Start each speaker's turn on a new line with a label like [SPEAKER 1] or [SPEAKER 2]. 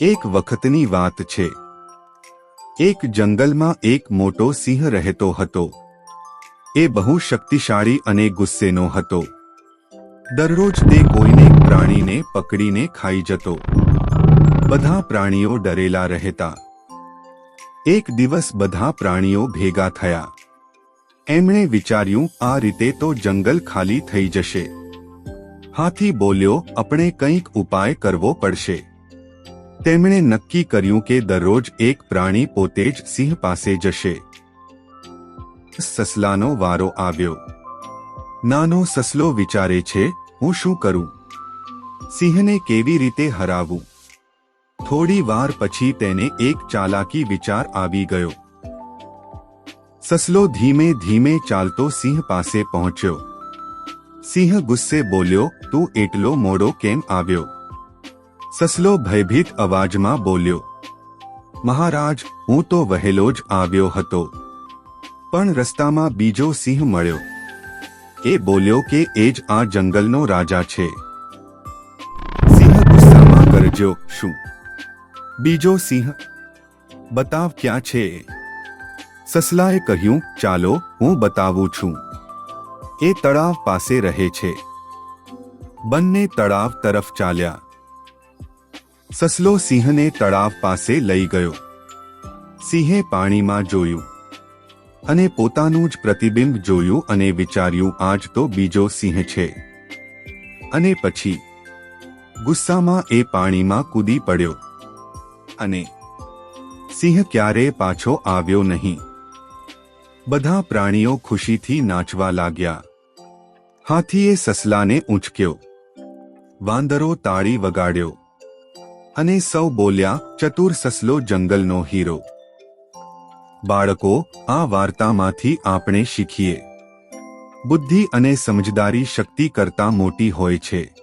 [SPEAKER 1] એક વખતની વાત છે. એક જંગલમાં એક મોટો સિંહ રહેતો હતો. એ બહુ શક્તિશાળી અને ગુસ્સેનો હતો. દરરોજ તે કોઈને પ્રાણીને પકડીને ખાઈ જતો. બધા પ્રાણીઓ ડરેલા રહેતા. એક દિવસ બધા પ્રાણીઓ ભેગા થયા. એમણે વિચાર્યું, આ રીતે તો જંગલ ખાલી થઈ જશે. હાથી બોલ્યો, આપણે કંઈક ઉપાય કરવો પડશે. તેમણે નક્કી કર્યું કે દરરોજ એક પ્રાણી પોતે જ સિંહ પાસે જશે. સસલાનો વારો આવ્યો. નાનો સસલો વિચારે છે, હું શું કરું? સિંહને કેવી રીતે હરાવું થોડી વાર પછી તેને એક ચાલાકી વિચાર આવી ગયો. સસલો ધીમે ધીમે ચાલતો સિંહ પાસે પહોંચ્યો. સિંહ ગુસ્સે બોલ્યો, તું એટલો મોડો કેમ આવ્યો? સસલો ભયભીત અવાજમાં બોલ્યો, મહારાજ, હું તો વહેલો જ આવ્યો હતો. પણ રસ્તામાં બીજો સિંહ મળ્યો. એ બોલ્યો કે એ જ આ જંગલનો રાજા છે. સિંહ ગુસ્સામાં ગરજ્યો, શું? બીજો સિંહ? બતાવ ક્યાં છે? સસલાએ કહ્યું, ચાલો, હું બતાવું છું. એ તળાવ પાસે રહે છે. બંને તળાવ તરફ ચાલ્યા. સસલો સિંહને તળાવ પાસે લઈ ગયો. સિંહે પાણીમાં જોયું અને પોતાનું જ પ્રતિબિંબ જોયું અને વિચાર્યું, આજ તો બીજો સિંહ છે. અને પછી ગુસ્સામાં એ પાણીમાં કૂદી પડ્યો અને સિંહ ક્યારે પાછો આવ્યો નહીં. બધા પ્રાણીઓ ખુશીથી નાચવા લાગ્યા. હાથીએ સસલાને ઊંચક્યો. વાંદરો તાળી વગાડ્યો. અને સૌ બોલ્યા, ચતુર સસલો જંગલનો હીરો. બાળકો, આ વાર્તામાંથી આપણે શીખીએ. બુદ્ધિ અને સમજદારી શક્તિ કરતાં મોટી હોય છે.